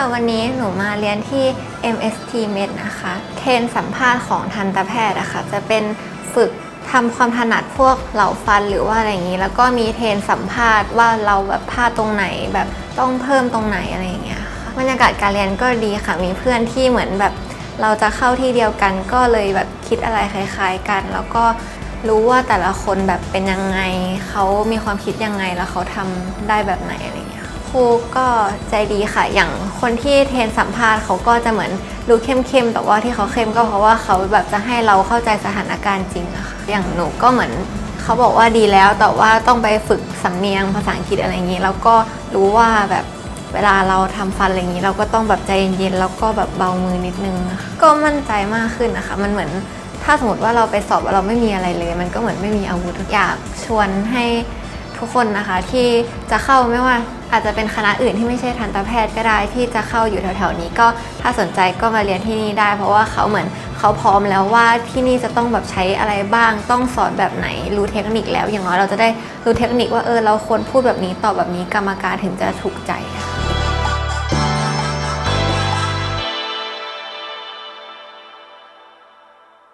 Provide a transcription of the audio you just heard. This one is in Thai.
ค่ะ วันนี้หนูมาเรียนที่ MST Med นะคะ เทรนสัมภาษณ์ของทันตแพทย์อะคะ จะเป็นฝึกทำความถนัดพวกเหล่าฟันหรือว่าอะไรอย่างนี้ แล้วก็มีเทรนสัมภาษณ์ว่าเราแบบพลาดตรงไหนแบบต้องเพิ่มตรงไหนอะไรอย่างเงี้ยค่ะบรรยากาศการเรียนก็ดีค่ะ มีเพื่อนที่เหมือนแบบเราจะเข้าที่เดียวกันก็เลยแบบคิดอะไรคล้าย ๆ กัน แล้วก็รู้ว่าแต่ละคนแบบเป็นยังไงเขามีความคิดยังไงแล้วเขาทำได้แบบไหนอะไร ครูก็ใจดีค่ะ อย่างคนที่เทรนสัมภาษณ์เขาก็จะเหมือนดูเข้มๆ แต่ว่าที่เขาเข้มก็เพราะว่าเขาแบบจะให้เราเข้าใจสถานการณ์จริงอะค่ะ อย่างหนูก็เหมือนเขาบอกว่าดีแล้ว แต่ว่าต้องไปฝึกสำเนียงภาษาอังกฤษอะไรอย่างนี้ แล้วก็รู้ว่าแบบเวลาเราทำฟันอะไรอย่างนี้ เราก็ต้องแบบใจเย็นๆ แล้วก็แบบเบามือนิดนึง ก็มั่นใจมากขึ้นนะคะ มันเหมือนถ้าสมมติว่าเราไปสอบเราไม่มีอะไรเลย มันก็เหมือนไม่มีอาวุธอยากชวนให้ทุกคนนะคะที่จะเข้าไม่ว่า อาจจะเป็นคณะอื่นที่ไม่ใช่ทันตแพทย์ก็ได้ที่จะเข้าอยู่แถวๆนี้ก็ถ้าสนใจก็มาเรียนที่นี่ได้ เพราะว่าเขาเหมือนเขาพร้อมแล้วว่าที่นี่จะต้องแบบใช้อะไรบ้าง ต้องสอนแบบไหนรู้เทคนิคแล้วอย่างน้อยเราจะได้รู้เทคนิคว่าเออเราควรพูดแบบนี้ตอบแบบนี้กรรมการถึงจะถูกใจค่ะ